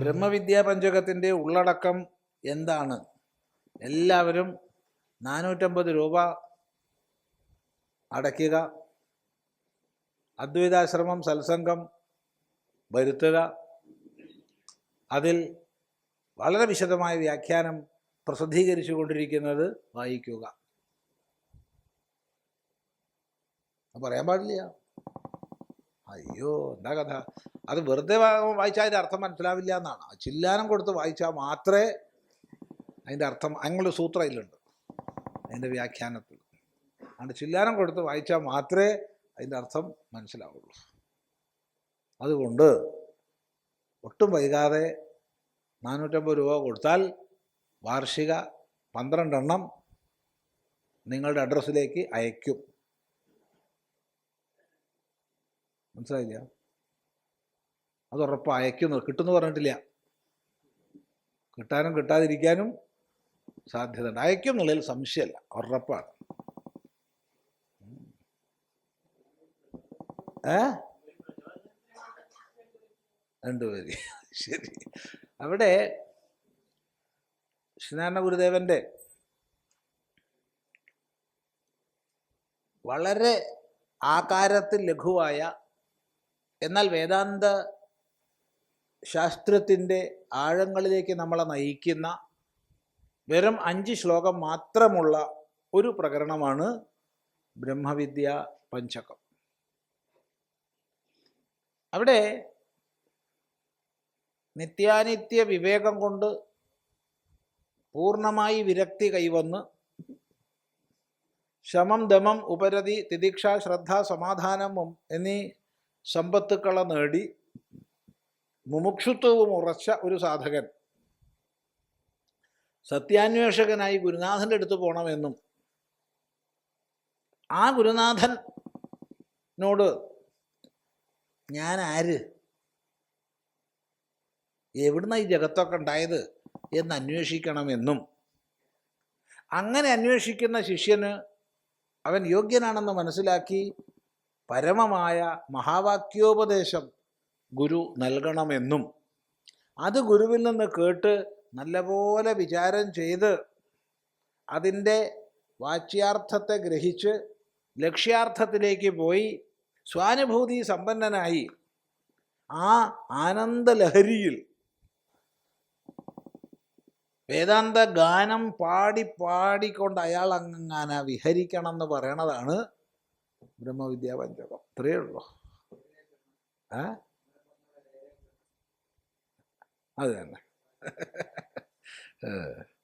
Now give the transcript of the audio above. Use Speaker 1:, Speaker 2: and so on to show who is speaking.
Speaker 1: ബ്രഹ്മവിദ്യാ പഞ്ചകത്തിന്റെ ഉള്ളടക്കം എന്താണ്? എല്ലാവരും നാനൂറ്റമ്പത് രൂപ അടയ്ക്കുക അദ്വൈതാശ്രമം സത്സംഗം വരുത്തുക അതിൽ വളരെ വിശദമായ വ്യാഖ്യാനം പ്രസിദ്ധീകരിച്ചു കൊണ്ടിരിക്കുന്നത് വായിക്കുക. പറയാൻ പാടില്ല. അയ്യോ എന്താ കഥ? അത് വെറുതെ വായിച്ചാൽ അതിന്റെ അർത്ഥം മനസ്സിലാവില്ല എന്നാണ്. ചില്ലാനം കൊടുത്ത് വായിച്ചാൽ മാത്രമേ അതിന്റെ അർത്ഥം അങ്ങനെ സൂത്രം അതിലുണ്ട്. അതിന്റെ വ്യാഖ്യാനത്തിൽ. അതുകൊണ്ട് ചില്ലാനം കൊടുത്ത് വായിച്ചാൽ മാത്രമേ അതിന്റെ അർത്ഥം മനസ്സിലാവുള്ളൂ. അതുകൊണ്ട് ഒട്ടും വൈകാതെ നാനൂറ്റമ്പത് രൂപ കൊടുത്താൽ വാർഷിക പന്ത്രണ്ടെണ്ണം നിങ്ങളുടെ അഡ്രസ്സിലേക്ക് അയക്കും മനസ്സിലായില്ല? അത് ഉറപ്പ് അയക്കുന്നു. കിട്ടുമെന്ന് പറഞ്ഞിട്ടില്ല. കിട്ടാനും കിട്ടാതിരിക്കാനും സാധ്യതയുണ്ട്. അയക്കും എന്നുള്ളതിൽ സംശയമല്ല ഉറപ്പാണ്. ഏ? രണ്ടുപേര്. ശരി. അവിടെ ശ്രീനാരായണ ഗുരുദേവന്റെ വളരെ ആകാരത്തിൽ ലഘുവായ എന്നാൽ വേദാന്ത ശാസ്ത്രത്തിന്റെ ആഴങ്ങളിലേക്ക് നമ്മളെ നയിക്കുന്ന വെറും അഞ്ച് ശ്ലോകം മാത്രമുള്ള ഒരു പ്രകരണമാണ് ബ്രഹ്മവിദ്യ പഞ്ചകം. അവിടെ നിത്യാനിത്യ വിവേകം കൊണ്ട് പൂർണമായി വിരക്തി കൈവന്ന് ശമം ദമം ഉപരതി തിദീക്ഷ ശ്രദ്ധ സമാധാനം എന്നീ സമ്പത്തുക്കളെ നേടി മുമുക്ഷുത്വവും ഉറച്ച ഒരു സാധകൻ. സത്യാന്വേഷകനായി ഗുരുനാഥന്റെ അടുത്ത് പോകണമെന്നും ആ ഗുരുനാഥനോട് ഞാൻ ആര് എവിടുന്ന ഈ ജഗത്തൊക്കെ ഉണ്ടായത്? എന്ന് അന്വേഷിക്കണമെന്നും. അങ്ങനെ അന്വേഷിക്കുന്ന ശിഷ്യന് അവൻ യോഗ്യനാണെന്ന് മനസ്സിലാക്കി പരമമായ മഹാവാക്യോപദേശം ഗുരു നൽകണമെന്നും അത് ഗുരുവിൽ നിന്ന് കേട്ട് നല്ലപോലെ വിചാരം ചെയ്ത് അതിന്റെ വാച്യാർത്ഥത്തെ ഗ്രഹിച്ച് ലക്ഷ്യാർത്ഥത്തിലേക്ക് പോയി സ്വാനുഭൂതി സമ്പന്നനായി ആ ആനന്ദലഹരിയിൽ വേദാന്ത ഗാനം പാടി പാടിക്കൊണ്ട് അയാൾ അങ്ങനെ വിഹരിക്കണം എന്ന് പറയണതാണ് ബ്രഹ്മവിദ്യാ പഞ്ചകം ഇത്രയേ ഉള്ളൂ. ആ? അത് തന്നെ.